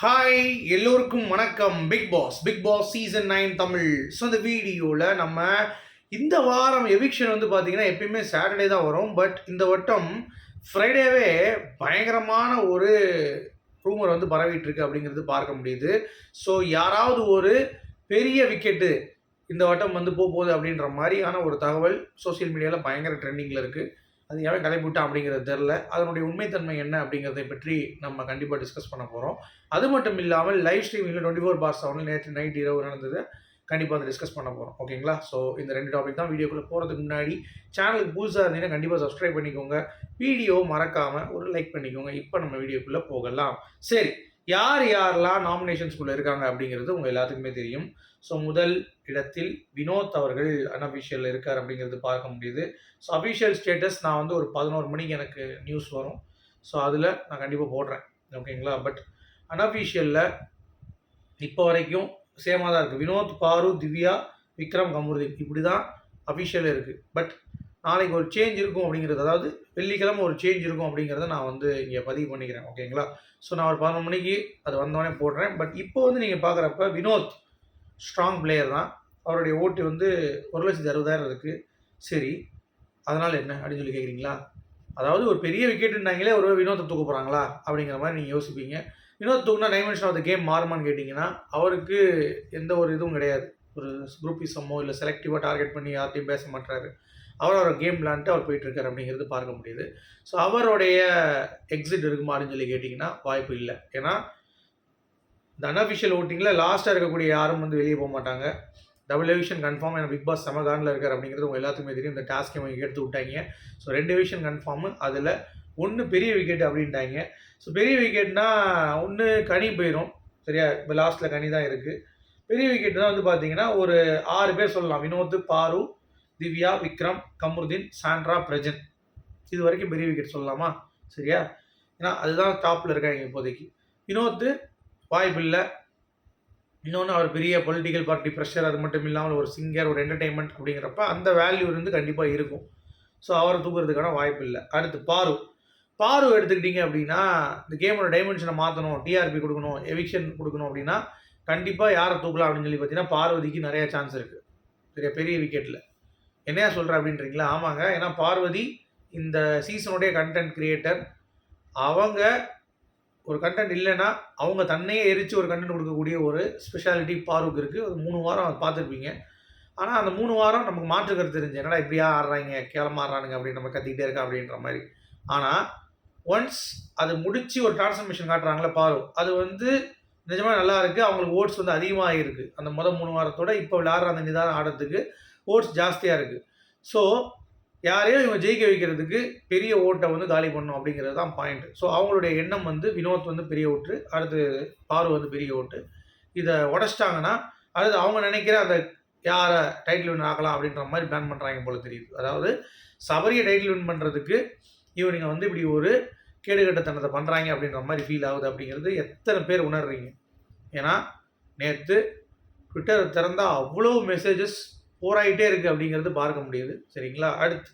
Hi எல்லோருக்கும் வணக்கம். Big boss big boss season nine Tamil. So இந்த வீடியோவில் நம்ம இந்த வாரம் எவிக்ஷன் வந்து பார்த்தீங்கன்னா எப்பயுமே சாட்டர்டே தான் வரும். பட் இந்த வட்டம் ஃப்ரைடேவே பயங்கரமான ஒரு ரூமர் வந்து பரவிட்டு இருக்கு அப்படிங்கிறது பார்க்க முடியுது. ஸோ யாராவது ஒரு பெரிய விக்கெட்டு இந்த வட்டம் வந்து போக போகுது அப்படின்ற மாதிரியான ஒரு தகவல் சோஷியல் மீடியாவில் பயங்கர ட்ரெண்டிங்கில் இருக்குது அது எவன் கலைப்புட்டான் அப்படிங்கிறது தெரில அதனுடைய உண்மைத்தன்மை என்ன அப்படிங்கிறத பற்றி நம்ம கண்டிப்பாக டிஸ்கஸ் பண்ண போகிறோம் அது மட்டும் இல்லாமல் லைவ் ஸ்ட்ரீமிங்கில் டுவெண்ட்டி ஃபோர் பார் செவனில் நேற்று நைட் இரவு நடந்தது. கண்டிப்பாக அதை டிஸ்கஸ் பண்ண போகிறோம் ஓகேங்களா ஸோ இந்த ரெண்டு டாபிக் தான் வீடியோக்குள்ளே போகிறதுக்கு முன்னாடி சேனலுக்கு புதுசாக இருந்தீங்கன்னா கண்டிப்பாக சப்ஸ்கிரைப் பண்ணிக்கோங்க. வீடியோ மறக்காமல் ஒரு லைக் பண்ணிக்கோங்க. இப்போ நம்ம வீடியோக்குள்ளே போகலாம். சரி யார் யாரெல்லாம் நாமினேஷன்ஸ்குள்ளே இருக்காங்க அப்படிங்கிறது உங்கள் எல்லாத்துக்குமே தெரியும். ஸோ முதல் இடத்தில் வினோத் அவர்கள் அன்அஃபிஷியலில் இருக்கார் அப்படிங்கிறது பார்க்க முடியுது. ஸோ அஃபிஷியல் ஸ்டேட்டஸ் நான் வந்து ஒரு பதினோரு மணிக்கு எனக்கு நியூஸ் வரும். ஸோ அதில் நான் கண்டிப்பாக போடுறேன். ஓகேங்களா பட் அன்அஃபிஷியலில் இப்போ வரைக்கும் சேமாக தான் இருக்குது வினோத் பாரு திவ்யா விக்ரம் கமருதீன் இப்படி தான் அஃபிஷியல் இருக்குது பட் நாளைக்கு ஒரு சேஞ்ச் இருக்கும் அப்படிங்கிறது அதாவது வெள்ளிக்கிழமை ஒரு சேஞ்ச் இருக்கும் அப்படிங்கிறத நான் வந்து இங்கே பதிவு பண்ணிக்கிறேன் ஓகேங்களா ஸோ நான் ஒரு பதினொரு மணிக்கு அது வந்தோடனே போடுறேன். பட் இப்போ வந்து நீங்கள் பார்க்குறப்ப வினோத் ஸ்ட்ராங் பிளேயர் தான். அவருடைய ஓட்டு வந்து ஒரு லட்சத்தி அறுபதாயிரம் இருக்குது சரி அதனால் என்ன அப்படின்னு சொல்லி கேட்குறீங்களா? அதாவது ஒரு பெரிய விக்கெட்டுனாங்களே ஒரு வினோத்தை தூக்க போகிறாங்களா அப்படிங்கிற மாதிரி நீங்கள் யோசிப்பீங்க. வினோத் தூக்குனா டைமென்ஷன் ஆஃப் த கேம் மாறுமான்னு கேட்டிங்கன்னா அவருக்கு எந்த ஒரு இதுவும் கிடையாது. ஒரு குரூப்பிசமோ இல்லை செலக்டிவாக டார்கெட் பண்ணி யார்ட்டையும் பேச மாட்டாரு அவர் அவர் கேம் பிளான்ட்டு அவர் போயிட்டுருக்கார் அப்படிங்கிறது பார்க்க முடியுது. ஸோ அவருடைய எக்ஸிட் இருக்குமா அப்படின்னு சொல்லி கேட்டிங்கன்னா வாய்ப்பு இல்லை. ஏன்னா இந்த அன்அஃபிஷியல் ஓட்டிங்கில் லாஸ்ட்டாக இருக்கக்கூடிய யாரும் வந்து வெளியே போக மாட்டாங்க. டபுள் எவிஷன் கன்ஃபார்ம் ஏன்னா பிக் பாஸ் செம கானில் இருக்கார் அப்படிங்கிறது உங்கள் எல்லாத்துக்குமே தெரியும். இந்த டாஸ்க் இவங்க எடுத்து விட்டாங்க. ஸோ ரெண்டு டிவிஷன் கன்ஃபார்மு அதில் ஒன்று பெரிய விக்கெட் அப்படின்ட்டாங்க. ஸோ பெரிய விக்கெட்னா ஒன்று கனி போயிடும் சரியா? இப்போ லாஸ்ட்டில் கனி தான் இருக்குது பெரிய விக்கெட்னா வந்து பார்த்தீங்கன்னா ஒரு ஆறு பேர் சொல்லலாம். வினோத் பாரு திவ்யா விக்ரம் கமருதீன் சாண்ட்ரா பிரஜன். இது வரைக்கும் பெரிய விக்கெட் சொல்லலாமா? சரியா? ஏன்னா அதுதான் டாப்பில் இருக்காங்க இப்போதைக்கு. வினோத்து வாய்ப்பு இல்லை. இன்னொன்று அவர் பெரிய பொலிட்டிக்கல் பார்ட்டி ப்ரெஷர் அது மட்டும் இல்லாமல் ஒரு சிங்கர் ஒரு என்டர்டெயின்மெண்ட் அப்படிங்கிறப்ப அந்த வேல்யூ வந்து கண்டிப்பாக இருக்கும். ஸோ அவரை தூக்குறதுக்கான வாய்ப்பு இல்லை. அடுத்து பாரு. பாரு எடுத்துக்கிட்டீங்க அப்படின்னா இந்த கேமோட டைமென்ஷனை மாற்றணும் டிஆர்பி கொடுக்கணும் எவிக்ஷன் கொடுக்கணும் அப்படின்னா கண்டிப்பாக யாரை தூக்கலாம் அப்படின்னு சொல்லி பார்த்தீங்கன்னா பார்வதிக்கு நிறையா சான்ஸ் இருக்குது பெரிய பெரிய விக்கெட்டில் என்னையா சொல்கிற அப்படின்றீங்களா? ஆமாங்க. ஏன்னா பார்வதி இந்த சீசனுடைய கண்டென்ட் கிரியேட்டர் அவங்க ஒரு கண்டென்ட் இல்லைன்னா அவங்க தன்னையே எரித்து ஒரு கண்டென்ட் கொடுக்கக்கூடிய ஒரு ஸ்பெஷாலிட்டி பார்வுக்கு இருக்குது அது மூணு வாரம் பார்த்துருப்பீங்க. ஆனால் அந்த மூணு வாரம் நமக்கு மாற்று கருத்து தெரிஞ்சு என்னடா இப்படியா ஆடுறாங்க? கேவலமாக ஆடுறானுங்க அப்படின்னு நம்ம கத்திக்கிட்டே இருக்கா அப்படின்ற மாதிரி. ஆனால் ஒன்ஸ் அது முடித்து ஒரு டிரான்ஸ்ஃபர்மேஷன் காட்டுறாங்களே பாரு அது வந்து நிஜமாக நல்லா இருக்குது அவங்களுக்கு ஓட்ஸ் வந்து அதிகமாக இருக்குது அந்த முதல் மூணு வாரத்தோட இப்போ விளையாடுற அந்த நிதானம் ஆடுறதுக்கு ஓட்ஸ் ஜாஸ்தியாக இருக்குது ஸோ யாரையும் இவங்க ஜெயிக்க வைக்கிறதுக்கு பெரிய ஓட்டை வந்து காலி பண்ணணும் அப்படிங்கிறது தான் பாயிண்ட் ஸோ அவங்களுடைய எண்ணம் வந்து வினோத் வந்து பெரிய ஓட்டு அடுத்து பாரு வந்து பெரிய ஓட்டு. இதை உடச்சிட்டாங்கன்னா அடுத்து அவங்க நினைக்கிற அந்த யாரை டைட்டில் வின் ஆகலாம் அப்படின்ற மாதிரி பிளான் பண்ணுறாங்க போல தெரியுது. அதாவது சபரியை டைட்டில் வின் பண்ணுறதுக்கு இவனுங்க வந்து இப்படி ஒரு கேடுகட்டத்தனத்தை பண்ணுறாங்க அப்படின்ற மாதிரி ஃபீல் ஆகுது அப்படிங்கிறது எத்தனை பேர் உணர்றீங்க. ஏன்னா நேற்று ட்விட்டர் திறந்தால் அவ்வளோ மெசேஜஸ் போராயிட்டே இருக்குது அப்படிங்கிறது பார்க்க முடியுது. சரிங்களா? அடுத்து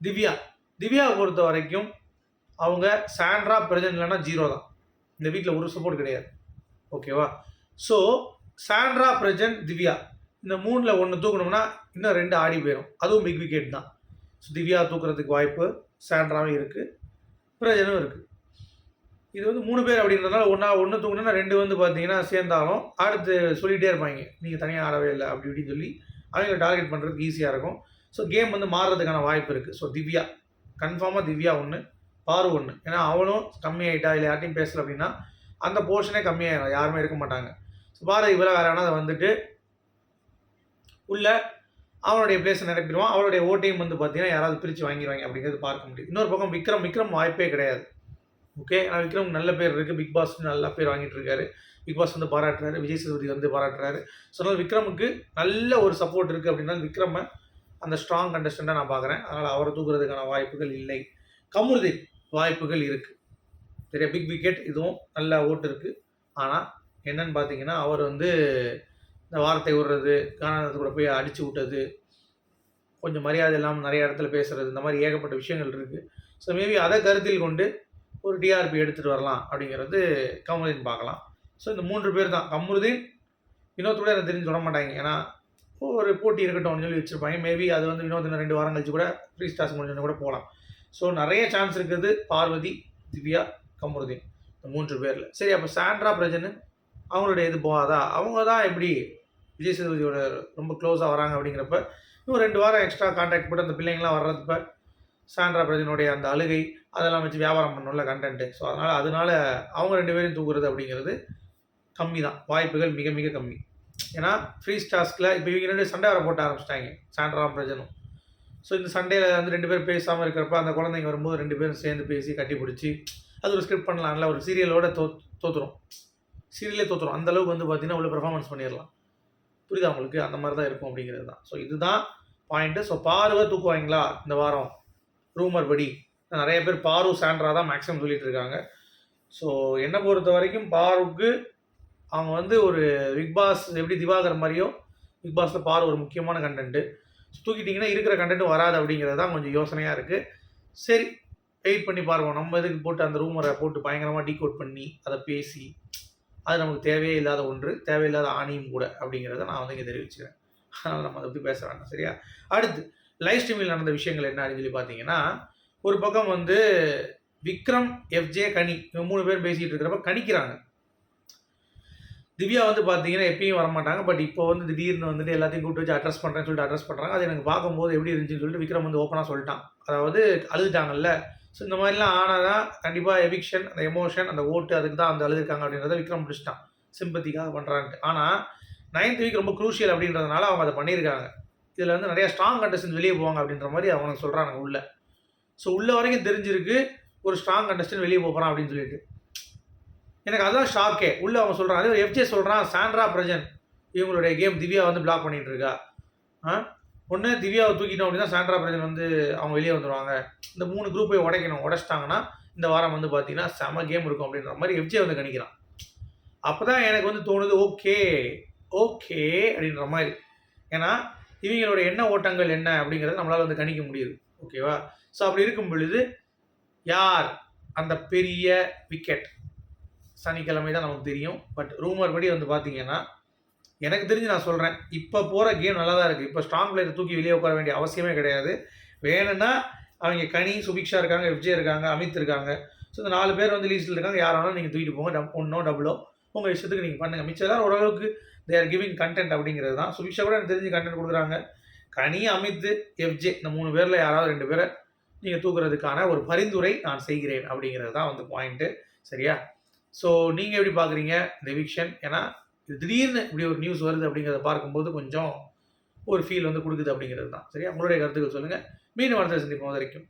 திவ்யா. திவ்யா பொறுத்த வரைக்கும் அவங்க சாண்ட்ரா பிரஜன் இல்லைன்னா ஜீரோ தான். இந்த வீட்டில் ஒரு சப்போர்ட் கிடையாது. ஓகேவா? So Sandra Prajan Divya. இந்த மூணில் ஒன்று தூக்கணும்னா இன்னும் ரெண்டு ஆடி போயிடும் அதுவும் பிக் விக்கெட் தான். ஸோ திவ்யா தூக்குறதுக்கு வாய்ப்பு சாண்ட்ராவும் இருக்குது பிரஜனும் இருக்குது இது வந்து மூணு பேர் அப்படின்றதுனால ஒன்றா ஒன்று தூங்கினா ரெண்டு வந்து பார்த்தீங்கன்னா சேர்ந்தாலும் அடுத்து சொல்லிகிட்டே இருப்பாங்க. நீங்கள் தனியாக ஆடவே இல்லை அப்படி இப்படின்னு சொல்லி அவங்களை டார்கெட் பண்ணுறதுக்கு ஈஸியாக இருக்கும். ஸோ கேம் வந்து மாறுறதுக்கான வாய்ப்பு இருக்குது ஸோ திவ்யா. கன்ஃபார்மாக திவ்யா ஒன்று பாரு ஒன்று ஏன்னா அவனும் கம்மியாயிட்டா இல்லை யார்ட்டையும் பேசல அப்படின்னா அந்த போர்ஷனே கம்மியாயிடும் யாருமே இருக்க மாட்டாங்க. ஸோ பாரு இவ்வளோ வேற அதை வந்துட்டு உள்ள அவனுடைய பிளேஸை நிரப்பிடுவான். அவருடைய ஓட்டையும் வந்து பார்த்தீங்கன்னா யாராவது பிரித்து வாங்கிடுவாங்க அப்படிங்கிறது பார்க்க முடியும். இன்னொரு பக்கம் விக்ரம் விக்ரம் வாய்ப்பே கிடையாது. ஓகே ஆனால் விக்ரம் நல்ல பேர் இருக்குது பிக் பாஸ் நல்ல பேர் வாங்கிட்டு இருக்காரு. பிக் பாஸ் வந்து பாராட்டுறாரு விஜய் சேதுபதி வந்து பாராட்டுறாரு. ஸோ அதனால் விக்ரமுக்கு நல்ல ஒரு சப்போர்ட் இருக்குது அப்படின்னா விக்ரமை அந்த ஸ்ட்ராங் கண்டஸ்டண்ட்டாக நான் பார்க்குறேன் அதனால் அவரை தூக்குறதுக்கான வாய்ப்புகள் இல்லை. கமுருதீன் வாய்ப்புகள் இருக்குது சரியா? பிக் விக்கெட் இதுவும் நல்ல ஓட்டு இருக்குது ஆனால் என்னன்னு பார்த்தீங்கன்னா அவர் வந்து இந்த வார்த்தை விடுறது காரணத்து கூட போய் அடித்து விட்டது கொஞ்சம் மரியாதை இல்லாமல் நிறைய இடத்துல பேசுகிறது இந்த மாதிரி ஏகப்பட்ட விஷயங்கள் இருக்குது ஸோ மேபி அதை கருத்தில் கொண்டு ஒரு டிஆர்பி எடுத்துகிட்டு வரலாம் அப்படிங்கிறது கமலின் பார்க்கலாம் ஸோ இந்த மூன்று பேர் தான் கமருதீன் வினோத்தோட கூட எனக்கு தெரிஞ்சு சொல்ல மாட்டாங்க. ஏன்னா ஒரு போட்டி இருக்கட்டும்னு சொல்லி வச்சுருப்பாங்க. மேபி அது வந்து வினோத்தின இன்னும் ரெண்டு வாரம் கழிச்சு கூட ஃப்ரீ ஸ்டார்ஸ் முடிஞ்சோன்னு கூட போகலாம். ஸோ நிறைய சான்ஸ் இருக்குது. பார்வதி திவ்யா கமருதீன். இந்த மூன்று பேரில். சரி அப்போ சாண்ட்ரா பிரஜன் அவங்களுடைய இது போகாதா? அவங்க தான் எப்படி விஜய் சேதுபதியோட ரொம்ப க்ளோஸாக வராங்க அப்படிங்கிறப்ப இன்னும் ரெண்டு வாரம் எக்ஸ்ட்ரா கான்டாக்ட் போட்டு அந்த பிள்ளைங்களாம் வர்றதுப்ப சாண்ட்ரா பிரஜனுடைய அந்த அழுகை அதெல்லாம் வச்சு வியாபாரம் பண்ணணும்ல கண்டென்ட்டு ஸோ அதனால் அதனால அவங்க ரெண்டு பேரையும் தூக்குறது அப்படிங்கிறது கம்மி தான் வாய்ப்புகள் மிக மிக கம்மி. ஏன்னா ஃப்ரீ ஸ்டாஸ்கில் இப்போ இவங்க ரெண்டு சண்டை வர போட்ட ஆரம்பிச்சிட்டாங்க. சாண்ட்ராம் பிரஜனும். ஸோ இந்த சண்டையில் வந்து ரெண்டு பேரும் பேசாமல் இருக்கிறப்ப அந்த குழந்தைங்க வரும்போது ரெண்டு பேரும் சேர்ந்து பேசி கட்டி பிடிச்சி அது ஒரு ஸ்கிரிப்ட் பண்ணலாம்ல ஒரு சீரியலோட தோ தோற்றுரும் சீரியலே தோற்றுரும் அந்த அளவுக்கு வந்து பார்த்திங்கன்னா உள்ள பெர்ஃபார்மன்ஸ் பண்ணிடலாம். புரியுதா உங்களுக்கு? அந்த மாதிரி தான் இருக்கும் அப்படிங்கிறது தான். ஸோ இதுதான் பாயிண்ட்டு ஸோ பார்வை தூக்குவாங்களா? இந்த வாரம். ரூமர் படி. நிறைய பேர் பாரு சாண்ட்ரா தான் மேக்ஸிமம் சொல்லிட்டு இருக்காங்க. ஸோ என்னை பொறுத்த வரைக்கும் பாருக்கு அவங்க வந்து ஒரு பிக் பாஸ் எப்படி திவாகர் மாதிரியோ பிக் பாஸில் பார் ஒரு முக்கியமான கண்டென்ட்டு தூக்கிட்டிங்கன்னா இருக்கிற கண்டென்ட் வராது அப்படிங்கிறது தான் கொஞ்சம் யோசனையாக இருக்குது சரி வெயிட் பண்ணி பாருவோம் நம்ம இதுக்கு போட்டு அந்த ரூமரை போட்டு பயங்கரமாக டீகோட் பண்ணி அதை பேசி அது நமக்கு தேவையே இல்லாத ஒன்று தேவையில்லாத ஆணியும் கூட அப்படிங்கிறத நான் வந்து இங்கே தெரிவிச்சுக்கிறேன். அதனால் நம்ம அதை பற்றி பேச வேண்டாம் சரியா? அடுத்து லைவ் ஸ்ட்ரீமில் நடந்த விஷயங்கள் என்ன அப்படின்னு சொல்லி பார்த்தீங்கன்னா ஒரு பக்கம் வந்து விக்ரம் எஃப்ஜே கனி இவங்க மூணு பேர் பேசிகிட்டு இருக்கிறப்ப கணிக்கிறாங்க. திவ்யா வந்து பார்த்தீங்கன்னா எப்பயும் வரமாட்டாங்க. பட் இப்போ வந்து திடீர்னு வந்துட்டு எல்லாத்தையும் கூப்பிட்டு வச்சு அட்ரஸ் பண்ணுறேன்னு சொல்லிட்டு அட்ரஸ் பண்ணுறாங்க அது எனக்கு பார்க்கும்போது எப்படி இருந்துச்சுன்னு சொல்லிட்டு விக்ரம் வந்து ஓப்பனாக சொல்லிட்டான். அதாவது அழுதுட்டாங்கல்ல. ஸோ இந்த மாதிரிலாம் ஆனால் கண்டிப்பாக எவிக்ஷன் அந்த எமோஷன் அந்த ஓட்டு அதுக்கு தான் அந்த அழுதுருக்காங்க அப்படின்றத விக்ரம் பிடிச்சிட்டான் சிம்பத்திக்காக பண்ணுறான்ட்டு ஆனால் நைன்த் வீக் ரொம்ப குரூஷியல் அப்படின்றதுனால அவங்க அதை பண்ணியிருக்காங்க. இதில் வந்து நிறையா ஸ்ட்ராங் கண்டஸ்டன்ட் வெளியே போவாங்க அப்படின்ற மாதிரி அவனுக்கு சொல்கிறாங்க உள்ளே. ஸோ உள்ள வரைக்கும் தெரிஞ்சிருக்கு ஒரு ஸ்ட்ராங் கண்டஸ்டன்ட் வெளியே போகிறான் அப்படின்னு சொல்லிட்டு. எனக்கு அதான் ஷாக்கே. உள்ள அவங்க சொல்கிறாங்க அதே எஃப்ஜே சொல்கிறான் சாண்ட்ரா பிரஜன் இவங்களுடைய கேம் திவ்யா வந்து பிளாக் பண்ணிட்டு இருக்கா? ஆ? ஒன்று திவ்யாவை தூக்கிட்டோம் அப்படின்னா சாண்ட்ரா பிரஜன் வந்து அவங்க வெளியே வந்துடுவாங்க இந்த மூணு குரூப்பை உடைக்கணும். உடைச்சிட்டாங்கன்னா இந்த வாரம் வந்து பார்த்தீங்கன்னா செம கேம் இருக்கும் அப்படின்ற மாதிரி எஃப்ஜே வந்து கணிக்கிறான். அப்போ தான் எனக்கு வந்து தோணுது ஓகே ஓகே அப்படின்ற மாதிரி. ஏன்னா இவங்களோட எண்ண ஓட்டங்கள் என்ன அப்படிங்கிறத நம்மளால் வந்து கணிக்க முடியுது. ஓகேவா? ஸோ அப்படி இருக்கும் பொழுது யார் அந்த பெரிய விக்கெட் சனிக்கிழமை தான் நமக்கு தெரியும். பட் ரூமர் படி வந்து பார்த்தீங்கன்னா எனக்கு தெரிஞ்சு நான் சொல்கிறேன் இப்போ போகிற கேம் நல்லா தான் இருக்குது இப்போ ஸ்ட்ராங் பிளேயர் தூக்கி வெளியே உட்கார வேண்டிய அவசியமே கிடையாது. வேணும்னா அவங்க கனி சுபிக்ஷா இருக்காங்க எஃப்ஜே இருக்காங்க அமித் இருக்காங்க. ஸோ இந்த நாலு பேர் வந்து லீஸ்ட்டில் இருக்காங்க. யாராலும் நீங்கள் தூக்கிட்டு போங்க. டப் ஒன்றோ டபுளோ. உங்கள் விஷயத்துக்கு நீங்கள் பண்ணுங்கள் மிச்சம் எல்லாரும் ஓரளவுக்கு தே ஆர் கிவிங் கண்டென்ட் அப்படிங்கிறது தான். சுபிக்ஷா கூட எனக்கு தெரிஞ்சு கண்டென்ட் கொடுக்குறாங்க. கனி அமித் எஃப்ஜே இந்த மூணு பேரில் யாராவது ரெண்டு பேரை நீங்கள் தூக்குறதுக்கான ஒரு பரிந்துரை நான் செய்கிறேன் அப்படிங்கிறது தான் வந்து பாயிண்ட்டு சரியா? ஸோ நீங்கள் எப்படி பார்க்குறீங்க இந்த வீக்ஷன் ஏன்னா இது திடீர்னு இப்படி ஒரு நியூஸ் வருது அப்படிங்கிறத பார்க்கும்போது கொஞ்சம் ஒரு ஃபீல் வந்து கொடுக்குது அப்படிங்கிறது தான். சரியா? உங்களுடைய கருத்துக்கள் சொல்லுங்கள் மீண்டும் அடுத்த சந்திப்போம். வரைக்கும்.